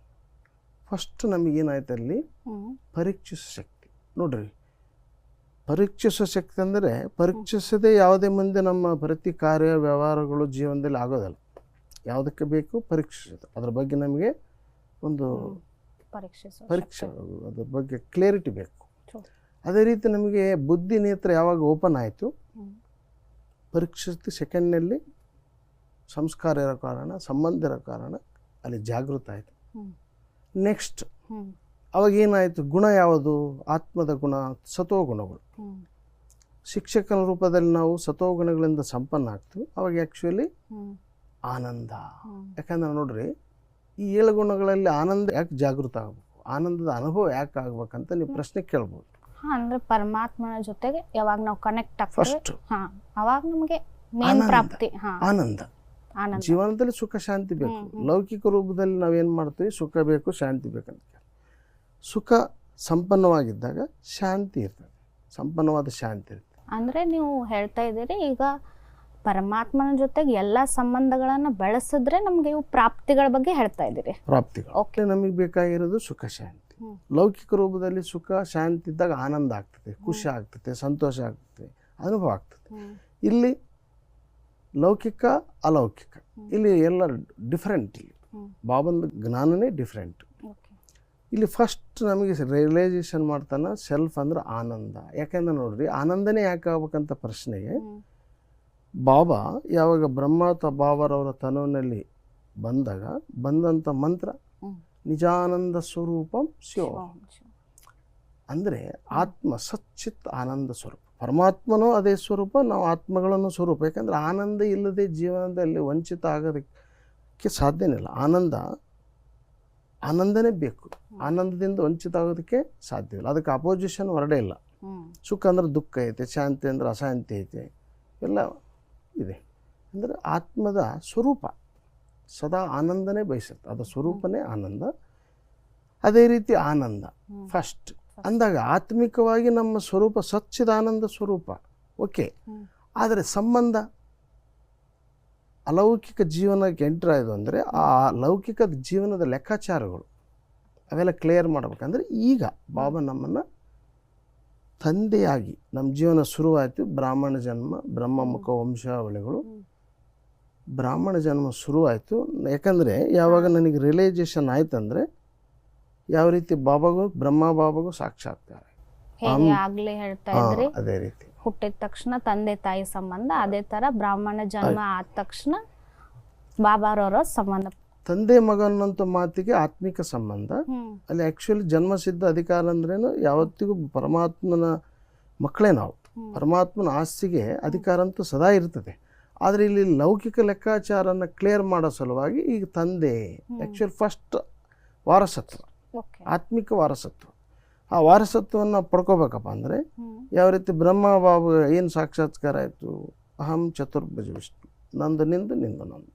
ಫಸ್ಟ್ ನಮಗೇನಾಯ್ತು ಅಲ್ಲಿ. ಪರೀಕ್ಷಿಸೋ ಶಕ್ತಿ. ನೋಡ್ರಿ ಪರೀಕ್ಷಿಸೋ ಶಕ್ತಿ ಅಂದರೆ ಪರೀಕ್ಷಿಸದೆ ಯಾವುದೇ ಮುಂದೆ ನಮ್ಮ ಪ್ರತಿ ಕಾರ್ಯ ವ್ಯವಹಾರಗಳು ಜೀವನದಲ್ಲಿ ಆಗೋದಲ್ಲ. ಯಾವುದಕ್ಕೆ ಬೇಕು ಪರೀಕ್ಷಿಸೋದು ಅದ್ರ ಬಗ್ಗೆ ನಮಗೆ ಒಂದು ಪರೀಕ್ಷೆ ಅದ್ರ ಬಗ್ಗೆ ಕ್ಲಿಯರಿಟಿ ಬೇಕು. ಅದೇ ರೀತಿ ನಮಗೆ ಬುದ್ಧಿ ನೇತ್ರ ಯಾವಾಗ ಓಪನ್ ಆಯಿತು. ಪರೀಕ್ಷಿಸಿ ಸೆಕೆಂಡ್ನಲ್ಲಿ ಸಂಸ್ಕಾರ ಇರೋ ಕಾರಣ ಸಂಬಂಧ ಇರೋ ಕಾರಣ ಅಲ್ಲಿ ಜಾಗೃತ ಆಯಿತು. ನೆಕ್ಸ್ಟ್. ಅವಾಗ ಏನಾಯಿತು? ಗುಣ ಯಾವುದು? ಆತ್ಮದ ಗುಣ ಸತೋ ಗುಣಗಳು. ಶಿಕ್ಷಕನ ರೂಪದಲ್ಲಿ ನಾವು ಸತೋ ಗುಣಗಳಿಂದ ಸಂಪನ್ನ ಆಗ್ತೀವಿ. ಅವಾಗ ಆ್ಯಕ್ಚುಲಿ ಆನಂದ. ಯಾಕಂದ್ರೆ ನೋಡ್ರಿ ಈ ಏಳು ಗುಣಗಳಲ್ಲಿ ಆನಂದ ಯಾಕೆ ಜಾಗೃತ ಆಗಬೇಕು? ಆನಂದದ ಅನುಭವ ಯಾಕೆ ಆಗ್ಬೇಕಂತ ನೀವು ಪ್ರಶ್ನೆ ಕೇಳ್ಬೋದು.
ಅಂದ್ರೆ ಪರಮಾತ್ಮನ ಜೊತೆಗೆ ಯಾವಾಗ ನಾವು ಕನೆಕ್ಟ್ ಆಗ್ತೀವಿ.
ಫಸ್ಟ್
ಹಾ ಅವಾಗ ನಮಗೆ ಮೇನ್. ಪ್ರಾಪ್ತಿ.
ಆನಂದ. ಜೀವನದಲ್ಲಿ ಸುಖ ಶಾಂತಿ ಬೇಕು. ಲೌಕಿಕ ರೂಪದಲ್ಲಿ ನಾವೇನು ಮಾಡ್ತೀವಿ? ಸುಖ ಬೇಕು ಶಾಂತಿ ಬೇಕಂತ ಸುಖ ಸಂಪನ್ನವಾಗಿದ್ದಾಗ ಶಾಂತಿ ಇರ್ತದೆ. ಸಂಪನ್ನವಾದ ಶಾಂತಿ ಇರ್ತದೆ.
ಅಂದರೆ ನೀವು ಹೇಳ್ತಾ ಇದ್ದೀರಿ ಈಗ ಪರಮಾತ್ಮನ ಜೊತೆಗೆ ಎಲ್ಲ ಸಂಬಂಧಗಳನ್ನು ಬೆಳೆಸಿದ್ರೆ ನಮಗೆ ಇವು ಪ್ರಾಪ್ತಿಗಳ ಬಗ್ಗೆ ಹೇಳ್ತಾ ಇದ್ದೀರಿ.
ಪ್ರಾಪ್ತಿಗಳು.
ಓಕೆ
ನಮಗೆ ಬೇಕಾಗಿರೋದು ಸುಖ ಶಾಂತಿ. ಲೌಕಿಕ ರೂಪದಲ್ಲಿ ಸುಖ ಶಾಂತಿ ಇದ್ದಾಗ ಆನಂದ ಆಗ್ತದೆ ಖುಷಿ ಆಗ್ತದೆ ಸಂತೋಷ ಆಗ್ತದೆ ಅನುಭವ ಆಗ್ತದೆ. ಇಲ್ಲಿ ಲೌಕಿಕ ಅಲೌಕಿಕ. ಇಲ್ಲಿ ಎಲ್ಲ ಡಿಫ್ರೆಂಟ್ ಇಲ್ಲಿ. ಬಾಬಂದು ಜ್ಞಾನನೇ ಡಿಫ್ರೆಂಟ್ ಇಲ್ಲಿ ಫಸ್ಟ್ ನಮಗೆ ರಿಯಲೈಸೇಷನ್ ಮಾಡ್ತಾನೆ ಸೆಲ್ಫ್ ಅಂದ್ರೆ ಆನಂದ. ಯಾಕೆಂದ್ರೆ ನೋಡ್ರಿ ಆನಂದನೇ ಯಾಕೆ ಆಗ್ಬೇಕಂತ ಪ್ರಶ್ನೆಗೆ ಬಾಬಾ ಯಾವಾಗ ಬ್ರಹ್ಮಾತ ಬಾಬರವರ ತನುವಿನಲ್ಲಿ ಬಂದಾಗ ಬಂದಂಥ ಮಂತ್ರ ನಿಜಾನಂದ ಸ್ವರೂಪಂ ಶಿವ. ಅಂದರೆ ಆತ್ಮ ಸಚ್ಚಿತ್ ಆನಂದ ಸ್ವರೂಪ. ಪರಮಾತ್ಮನೂ ಅದೇ ಸ್ವರೂಪ ನಾವು ಆತ್ಮಗಳನ್ನು ಸ್ವರೂಪ. ಯಾಕಂದರೆ ಆನಂದ ಇಲ್ಲದೆ ಜೀವನದಲ್ಲಿ ವಂಚಿತ ಆಗೋದಕ್ಕೆ ಸಾಧ್ಯನೇ ಇಲ್ಲ. ಆನಂದ ಆನಂದನೇ ಬೇಕು. ಆನಂದದಿಂದ ವಂಚಿತ ಆಗೋದಕ್ಕೆ ಸಾಧ್ಯವಿಲ್ಲ ಅದಕ್ಕೆ ಅಪೋಸಿಷನ್ ಹೊರಡೇ ಇಲ್ಲ. ಸುಖ ಅಂದ್ರೆ ದುಃಖ ಐತೆ ಶಾಂತಿ ಅಂದ್ರೆ ಅಶಾಂತಿ ಐತೆ ಎಲ್ಲ ಇದೆ. ಅಂದರೆ ಆತ್ಮದ ಸ್ವರೂಪ ಸದಾ ಆನಂದನೇ ಬಯಸುತ್ತೆ. ಅದರ ಸ್ವರೂಪನೇ ಆನಂದ. ಅದೇ ರೀತಿ ಆನಂದ. ಫಸ್ಟ್ ಅಂದಾಗ ಆತ್ಮಿಕವಾಗಿ ನಮ್ಮ ಸ್ವರೂಪ ಸ್ವಚ್ಛದ ಆನಂದ ಸ್ವರೂಪ ಓಕೆ ಆದರೆ ಸಂಬಂಧ ಅಲೌಕಿಕ ಜೀವನಕ್ಕೆ ಎಂಟ್ರ್ ಆಯಿತು ಅಂದರೆ ಆ ಲೌಕಿಕ ಜೀವನದ ಲೆಕ್ಕಾಚಾರಗಳು ಅವೆಲ್ಲ ಕ್ಲಿಯರ್ ಮಾಡ್ಬೇಕಂದ್ರೆ ಈಗ ಬಾಬಾ ನಮ್ಮನ್ನು ತಂದೆಯಾಗಿ ನಮ್ಮ ಜೀವನ ಶುರುವಾಯಿತು ಬ್ರಾಹ್ಮಣ ಜನ್ಮ ಬ್ರಹ್ಮಮುಖ ವಂಶಾವಳಿಗಳು. ಬ್ರಾಹ್ಮಣ ಜನ್ಮ ಶುರುವಾಯಿತು. ಯಾಕಂದರೆ ಯಾವಾಗ ನನಗೆ ರಿಯಲೈಸೇಷನ್ ಆಯ್ತಂದರೆ ಯಾವ ರೀತಿ ಬಾಬಾಗೂ ಬ್ರಹ್ಮ ಬಾಬಾಗೂ ಸಾಕ್ಷಾತ್ಕಾರ. ಅದೇ ರೀತಿ.
ಹುಟ್ಟಿದ ತಕ್ಷಣ ತಂದೆ ತಾಯಿ ಸಂಬಂಧ ಅದೇ ತರ ಬ್ರಾಹ್ಮಣ ಜನ್ಮ ಆದ ತಕ್ಷಣ ಬಾಬಾರವರ ಸಂಬಂಧ.
ತಂದೆ ಮಗನಂತ ಮಾತಿಗೆ ಆತ್ಮಿಕ ಸಂಬಂಧ. ಅಲ್ಲಿ ಆ್ಯಕ್ಚುಲಿ ಜನ್ಮಸಿದ್ಧ ಅಧಿಕಾರ ಅಂದ್ರೇನು ಯಾವತ್ತಿಗೂ ಪರಮಾತ್ಮನ ಮಕ್ಕಳೇ ನಾವು. ಪರಮಾತ್ಮನ ಆಸ್ತಿಗೆ ಅಧಿಕಾರ ಅಂತೂ ಸದಾ ಇರ್ತದೆ. ಆದರೆ ಇಲ್ಲಿ ಲೌಕಿಕ ಲೆಕ್ಕಾಚಾರನ ಕ್ಲಿಯರ್ ಮಾಡೋ ಸಲುವಾಗಿ ಈಗ ತಂದೆ ಆ್ಯಕ್ಚುಲಿ ಫಸ್ಟ್ ವಾರಸತ್ವ. ಆತ್ಮಿಕ ವಾರಸತ್ವ. ಆ ವಾರಸತ್ವವನ್ನು ಪಡ್ಕೋಬೇಕಪ್ಪ ಅಂದರೆ ಯಾವ ರೀತಿ ಬ್ರಹ್ಮ ಬಾಬು ಏನು ಸಾಕ್ಷಾತ್ಕಾರ ಆಯಿತು? ಅಹಂ ಚತುರ್ಭುಜ ವಿಷ್ಣು. ನಂದು, ನಿಂದು ನಿಂದು, ನಂದು.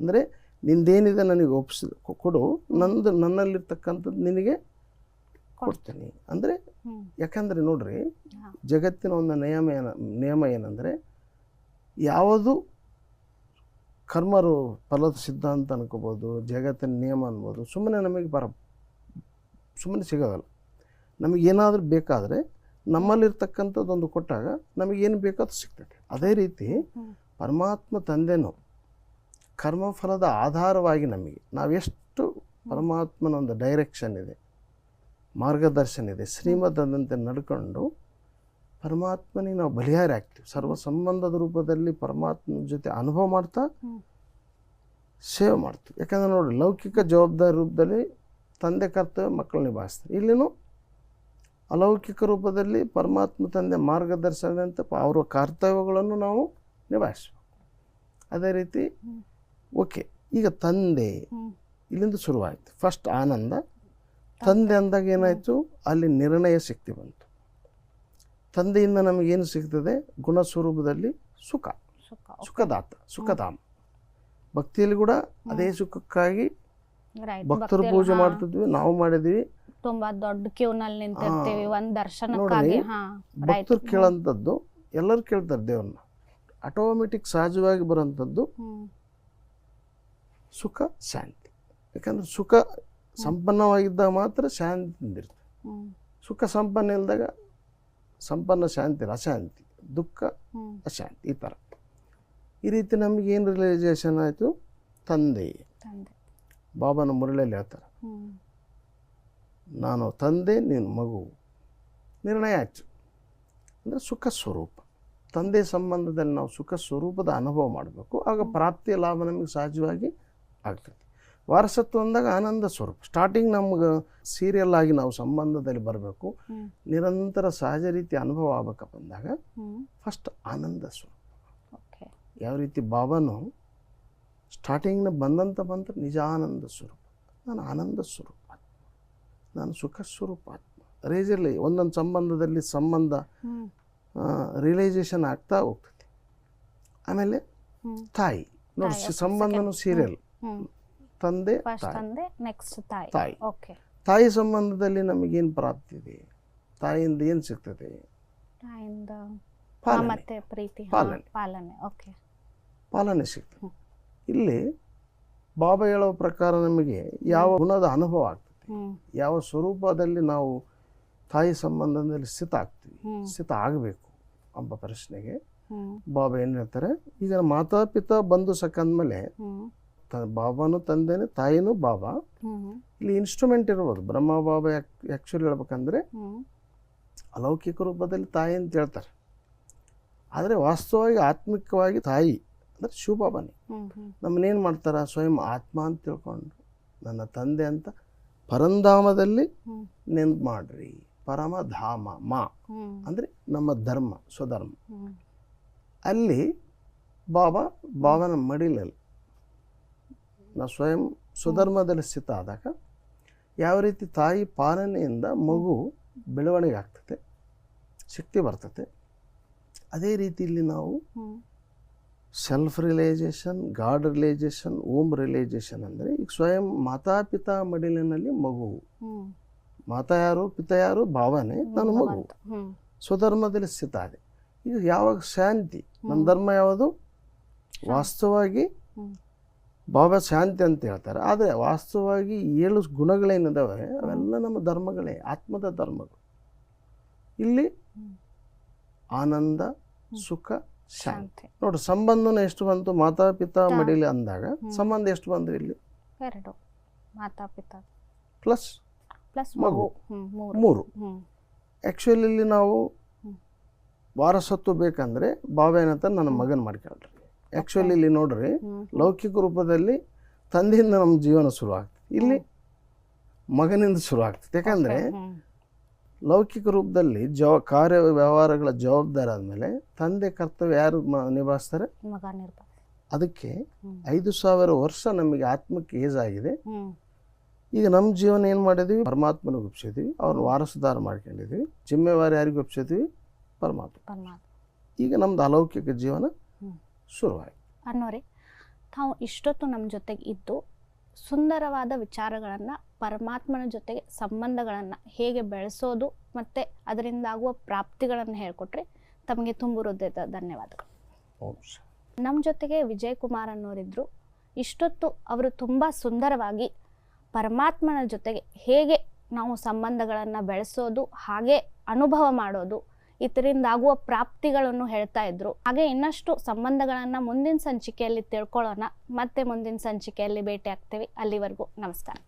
ಅಂದರೆ ನಿಂದೇನಿದೆ ನನಗೆ ಒಪ್ಪಿಸಿದ ಕೊಡು. ನಂದು, ನನ್ನಲ್ಲಿರ್ತಕ್ಕಂಥದ್ದು ನಿನಗೆ ಕೊಡ್ತೀನಿ. ಅಂದರೆ ಯಾಕಂದರೆ ನೋಡ್ರಿ, ಜಗತ್ತಿನ ಒಂದು ನಿಯಮ ಏನ, ನಿಯಮ ಏನಂದರೆ ಯಾವುದು ಕರ್ಮರು ಫಲದ ಸಿದ್ಧಾಂತ ಅನ್ಕೋಬೋದು, ಜಗತ್ತಿನ ನಿಯಮ ಅನ್ಬೋದು, ಸುಮ್ಮನೆ ನಮಗೆ ಬರ ಸುಮ್ಮನೆ ಸಿಗೋದಲ್ಲ. ನಮಗೇನಾದರೂ ಬೇಕಾದರೆ ನಮ್ಮಲ್ಲಿರ್ತಕ್ಕಂಥದ್ದೊಂದು ಕೊಟ್ಟಾಗ ನಮಗೇನು ಬೇಕೋ ಅದು ಸಿಗ್ತದೆ. ಅದೇ ರೀತಿ ಪರಮಾತ್ಮ ತಂದೆನೋ ಕರ್ಮಫಲದ ಆಧಾರವಾಗಿ ನಮಗೆ ನಾವೆಷ್ಟು ಪರಮಾತ್ಮನ ಒಂದು ಡೈರೆಕ್ಷನ್ ಇದೆ ಮಾರ್ಗದರ್ಶನ ಇದೆ ಶ್ರೀಮತದಂತೆ ನಡ್ಕೊಂಡು ಪರಮಾತ್ಮನಿಗೆ ನಾವು ಬಲಿಹಾರಿ ಆಗ್ತೀವಿ. ಸರ್ವ ಸಂಬಂಧದ ರೂಪದಲ್ಲಿ ಪರಮಾತ್ಮನ ಜೊತೆ ಅನುಭವ ಮಾಡ್ತಾ ಸೇವೆ ಮಾಡ್ತೀವಿ. ಯಾಕಂದ್ರೆ ನೋಡಿ ಲೌಕಿಕ ಜವಾಬ್ದಾರಿ ರೂಪದಲ್ಲಿ ತಂದೆ ಕರ್ತವ್ಯ ಮಕ್ಕಳು ನಿಭಾಯಿಸ್ತಾರೆ. ಇಲ್ಲಿನೂ ಅಲೌಕಿಕ ರೂಪದಲ್ಲಿ ಪರಮಾತ್ಮ ತಂದೆ ಮಾರ್ಗದರ್ಶನದಂತ ಅವರ ಕರ್ತವ್ಯಗಳನ್ನು ನಾವು ನಿಭಾಯಿಸಬೇಕು. ಅದೇ ರೀತಿ ಓಕೆ ಈಗ ತಂದೆ ಇಲ್ಲಿಂದ ಶುರುವಾಯಿತು. ಫಸ್ಟ್ ಆನಂದ. ತಂದೆ ಅಂದಾಗ ಏನಾಯಿತು? ಅಲ್ಲಿ ನಿರ್ಣಯ ಶಕ್ತಿ ಬಂತು. ತಂದೆಯಿಂದ ನಮಗೇನು ಸಿಗ್ತದೆ? ಗುಣ ಸ್ವರೂಪದಲ್ಲಿ ಸುಖ.
ಸುಖ
ಸುಖದಾತ ಸುಖಧಾಮ. ಭಕ್ತಿಯಲ್ಲಿ ಕೂಡ ಅದೇ ಸುಖಕ್ಕಾಗಿ ಭಕ್ತರು ಪೂಜೆ ಮಾಡ್ತಿದ್ವಿ ನಾವು ಮಾಡಿದ್ವಿ.
ತುಂಬಾ ದೊಡ್ಡ ಕ್ಯೂನಲ್ಲಿ ನಿಂತಿರ್ತೀವಿ ಒಂದ್ ದರ್ಶನಕ್ಕಾಗಿ. ಹಾ ರೈಟ್
ಭಕ್ತರು ಕೇಳಂತದ್ದು ಎಲ್ಲರೂ ಕೇಳ್ತಾರೆ ದೇವ್ರನ್ನ. ಆಟೋಮೆಟಿಕ್ ಸಹಜವಾಗಿ ಬರೋಂಥದ್ದು
ಹ್ಮ್.
ಸುಖ ಶಾಂತಿ. ಯಾಕಂದ್ರೆ ಸುಖ ಸಂಪನ್ನವಾಗಿದ್ದಾಗ ಮಾತ್ರ ಶಾಂತಿಯಿಂದಿರ್ತದೆ
ಹ್ಮ್.
ಸುಖ ಸಂಪನ್ನ ಇಲ್ದಾಗ ಸಂಪನ್ನ ಶಾಂತಿ ಇಲ್ಲ, ಅಶಾಂತಿ ದುಃಖ
ಹ್ಮ್.
ಅಶಾಂತಿ ಈ ಥರ. ಈ ರೀತಿ ನಮಗೆ ಏನು ರಿಯಲೈಸೇಷನ್ ಆಯಿತು? ತಂದೆ.
ತಂದೆ.
ಬಾಬಾನ ಮುರಳಿಯಲ್ಲಿ ಹೇಳ್ತಾರೆ.
ಹ್ಮ್.
ನಾನು ತಂದೆ ನಿನ್ನ ಮಗು. ನಿರ್ಣಯ ಆಯಿತು. ಅಂದರೆ ಸುಖ ಸ್ವರೂಪ. ತಂದೆ ಸಂಬಂಧದಲ್ಲಿ ನಾವು ಸುಖ ಸ್ವರೂಪದ ಅನುಭವ ಮಾಡಬೇಕು. ಆಗ ಪ್ರಾಪ್ತಿಯ ಲಾಭ ನಮಗೆ ಸಹಜವಾಗಿ ಆಗ್ತದೆ. ವಾರಸತ್ವ ಅಂದಾಗ ಆನಂದ ಸ್ವರೂಪ. ಸ್ಟಾರ್ಟಿಂಗ್ ನಮ್ಗೆ ಸೀರಿಯಲ್ ಆಗಿ ನಾವು ಸಂಬಂಧದಲ್ಲಿ ಬರಬೇಕು. ನಿರಂತರ ಸಹಜ ರೀತಿ ಅನುಭವ ಆಗ್ಬೇಕಪ್ಪ ಅಂದಾಗ ಫಸ್ಟ್ ಆನಂದ ಸ್ವರೂಪ. ಯಾವ ರೀತಿ ಬಾಬಾನು ಸ್ಟಾರ್ಟಿಂಗ್ನ ಬಂದಂಥ ಬಂತ ನಿಜಾನಂದ ಸ್ವರೂಪ. ನಾನು ಆನಂದ ಸ್ವರೂಪ. ನಾನು ಸುಖ ಸ್ವರೂಪ ಆತ್ಮ ರೇಜಲ್ಲಿ ಒಂದೊಂದು ಸಂಬಂಧದಲ್ಲಿ ಸಂಬಂಧ ರಿಯಲೈಸೇಷನ್ ಆಗ್ತಾ ಹೋಗ್ತದೆ. ಆಮೇಲೆ ತಾಯಿ. ನೋಡಿ ಸಂಬಂಧನೂ ಸೀರಿಯಲ್ ತಂದೆ ತಾಯಿ.
ತಂದೆ ನೆಕ್ಸ್ಟ್ ತಾಯಿ.
ತಾಯಿ.
ಓಕೆ
ತಾಯಿ ಸಂಬಂಧದಲ್ಲಿ ನಮಗೇನು ಪ್ರಾಪ್ತಿ ಇದೆ? ತಾಯಿಯಿಂದ ಏನು ಸಿಗ್ತದೆ? ಪಾಲನೆ. ಸಿಗ್ತದೆ. ಇಲ್ಲಿ ಬಾಬಾ ಹೇಳೋ ಪ್ರಕಾರ ನಮಗೆ ಯಾವ ಗುಣದ ಅನುಭವ ಆಗ್ತದೆ. ಯಾವ ಸ್ವರೂಪದಲ್ಲಿ ನಾವು ತಾಯಿ ಸಂಬಂಧದಲ್ಲಿ ಸ್ಥಿತ ಆಗ್ತೀವಿ. ಸ್ಥಿತ ಆಗಬೇಕು ಎಂಬ ಪ್ರಶ್ನೆಗೆ ಬಾಬಾ ಏನು ಹೇಳ್ತಾರೆ? ಈಗ ಮಾತಾಪಿತ ಬಂಧು ಸಕ್ಕಂದ್ಮೇಲೆ ಬಾಬಾನು ತಂದೆನೇ ತಾಯಿನೂ ಬಾಬಾ. ಇಲ್ಲಿ ಇನ್ಸ್ಟ್ರೂಮೆಂಟ್ ಇರ್ಬೋದು. ಬ್ರಹ್ಮ ಬಾಬಾ ಆ್ಯಕ್ಚುಲಿ ಹೇಳ್ಬೇಕಂದ್ರೆ ಅಲೌಕಿಕ ರೂಪದಲ್ಲಿ ತಾಯಿ ಅಂತ ಹೇಳ್ತಾರೆ. ಆದರೆ ವಾಸ್ತವವಾಗಿ ಆತ್ಮಿಕವಾಗಿ ತಾಯಿ ಅಂದರೆ ಶಿವಬಾಬಾನೇ. ನಮ್ಮನ್ನೇನು ಮಾಡ್ತಾರೆ? ಸ್ವಯಂ ಆತ್ಮ ಅಂತ ತಿಳ್ಕೊಂಡು ನನ್ನ ತಂದೆ ಅಂತ ಪರಂಧಾಮದಲ್ಲಿ ನೆನ್ಪು ಮಾಡ್ರಿ. ಪರಮಧಾಮ ಮಾ.
ಹ್ಮ್.
ಅಂದರೆ ನಮ್ಮ ಧರ್ಮ ಸ್ವಧರ್ಮ. ಅಲ್ಲಿ ಬಾಬಾ ಬಾಬನ ಮಡಿಲಲ್ಲಿ ನಾವು ಸ್ವಯಂ ಸ್ವಧರ್ಮದಲ್ಲಿ ಸ್ಥಿತ ಆದಾಗ ಯಾವ ರೀತಿ ತಾಯಿ ಪಾಲನೆಯಿಂದ ಮಗು ಬೆಳವಣಿಗೆ ಆಗ್ತದೆ ಶಕ್ತಿ ಬರ್ತದೆ ಅದೇ ರೀತಿಯಲ್ಲಿ ನಾವು self realisation god realisation Om realisation ಅಂದರೆ ಈಗ ಸ್ವಯಂ ಮಾತಾಪಿತಾ ಮಡಿಲಿನಲ್ಲಿ ಮಗು. ಮಾತಾ ಯಾರು ಪಿತ ಯಾರು? ಭಾವನೆ ನನ್ನ ಮಗು. ಸ್ವಧರ್ಮದಲ್ಲಿ ಸ್ಥಿತ ಇದೆ ಈಗ ಯಾವಾಗ ಶಾಂತಿ? ನನ್ನ ಧರ್ಮ ಯಾವುದು? ವಾಸ್ತವವಾಗಿ ಭಾವ ಶಾಂತಿ ಅಂತ ಹೇಳ್ತಾರೆ. ಆದರೆ ವಾಸ್ತವವಾಗಿ ಏಳು ಗುಣಗಳೇನಿದ್ದಾವೆ ಅವೆಲ್ಲ ನಮ್ಮ ಧರ್ಮಗಳೇ ಆತ್ಮದ ಧರ್ಮಗಳು. ಇಲ್ಲಿ ಆನಂದ ಸುಖ ಶಾಂತಿ. ನೋಡಿ ಸಂಬಂಧನ ಎಷ್ಟು ಬಂತು? ಮಾತಾ ಪಿತಾ ಮಡಿಲಿ ಅಂದಾಗ ಸಂಬಂಧ ಎಷ್ಟು ಬಂದು ಇಲ್ಲಿ?
ಎರಡು. ಮಾತಾ ಪಿತಾ.
ಪ್ಲಸ್?
ಪ್ಲಸ್
ಮಗು.
ಮೂರು.
ಆ್ಯಕ್ಚುಲಿ ಇಲ್ಲಿ ನಾವು. ವಾರಸತ್ವ ಬೇಕಂದ್ರೆ ಏನಂತ ನನ್ನ ಮಗನ ಮಾಡ್ಕೊಳ್ರಿ. ಆ್ಯಕ್ಚುಲಿ ಇಲ್ಲಿ ನೋಡ್ರಿ ಲೌಕಿಕ ರೂಪದಲ್ಲಿ ತಂದೆಯಿಂದ ನಮ್ಮ ಜೀವನ ಶುರು ಆಗ್ತದೆ ಇಲ್ಲಿ ಮಗನಿಂದ ಶುರು ಆಗ್ತದೆ ಯಾಕಂದರೆ ಲೌಕಿಕ ರೂಪದಲ್ಲಿ ಜವ ಕಾರ್ಯ ವ್ಯವಹಾರಗಳ ಜವಾಬ್ದಾರಿ ಆದಮೇಲೆ ತಂದೆ ಕರ್ತವ್ಯ ಯಾರು ಮ ನಿಭಾಯಿಸ್ತಾರೆ?
ಮಗ ನಿರ್ಭಯ
ಅದಕ್ಕೆ. ಐದು ಸಾವಿರ ವರ್ಷ ನಮಗೆ ಆತ್ಮಕ್ಕೆ ಏಜ್ ಆಗಿದೆ.
ಹ್ಮ್.
ಈಗ ನಮ್ಮ ಜೀವನ ಏನು ಮಾಡಿದ್ವಿ? ಪರಮಾತ್ಮನ ಒಪ್ಸಿದ್ವಿ ಅವ್ರನ್ನ ವಾರಸುದಾರ ಮಾಡ್ಕೊಂಡಿದ್ವಿ. ಜಿಮ್ಮೆವಾರಿ ಯಾರಿಗೆ ಒಪ್ಸಿದ್ವಿ ಪರಮಾತ್ಮ.
ಪರಮಾತ್ಮ.
ಈಗ ನಮ್ದು ಅಲೌಕಿಕ ಜೀವನ
ಹ್ಮ್.
ಶುರುವಾಯಿತು.
ಅನ್ನೋರೆ ತಾವು ಇಷ್ಟೊತ್ತು ನಮ್ಮ ಜೊತೆಗೆ ಇದ್ದು ಸುಂದರವಾದ ವಿಚಾರಗಳನ್ನು ಪರಮಾತ್ಮನ ಜೊತೆಗೆ ಸಂಬಂಧಗಳನ್ನು ಹೇಗೆ ಬೆಳೆಸೋದು ಮತ್ತು ಅದರಿಂದ ಆಗುವ ಪ್ರಾಪ್ತಿಗಳನ್ನು ಹೇಳಿಕೊಟ್ರೆ ತಮಗೆ ತುಂಬ ಹೃದಯದ ಧನ್ಯವಾದಗಳು. ನಮ್ಮ ಜೊತೆಗೆ ವಿಜಯ್ ಕುಮಾರ್ ಅನ್ನೋರಿದ್ರು. ಇಷ್ಟೊತ್ತು ಅವರು ತುಂಬ ಸುಂದರವಾಗಿ ಪರಮಾತ್ಮನ ಜೊತೆಗೆ ಹೇಗೆ ನಾವು ಸಂಬಂಧಗಳನ್ನು ಬೆಳೆಸೋದು ಹಾಗೆ ಅನುಭವ ಮಾಡೋದು ಇದರಿಂದ ಆಗುವ ಪ್ರಾಪ್ತಿಗಳನ್ನು ಹೇಳ್ತಾ ಇದ್ರು. ಹಾಗೆ ಇನ್ನಷ್ಟು ಸಂಬಂಧಗಳನ್ನು ಮುಂದಿನ ಸಂಚಿಕೆಯಲ್ಲಿ ತಿಳ್ಕೊಳ್ಳೋಣ. ಮತ್ತೆ ಮುಂದಿನ ಸಂಚಿಕೆಯಲ್ಲಿ ಭೇಟಿ ಆಗ್ತೇವೆ ಅಲ್ಲಿವರೆಗೂ ನಮಸ್ಕಾರ.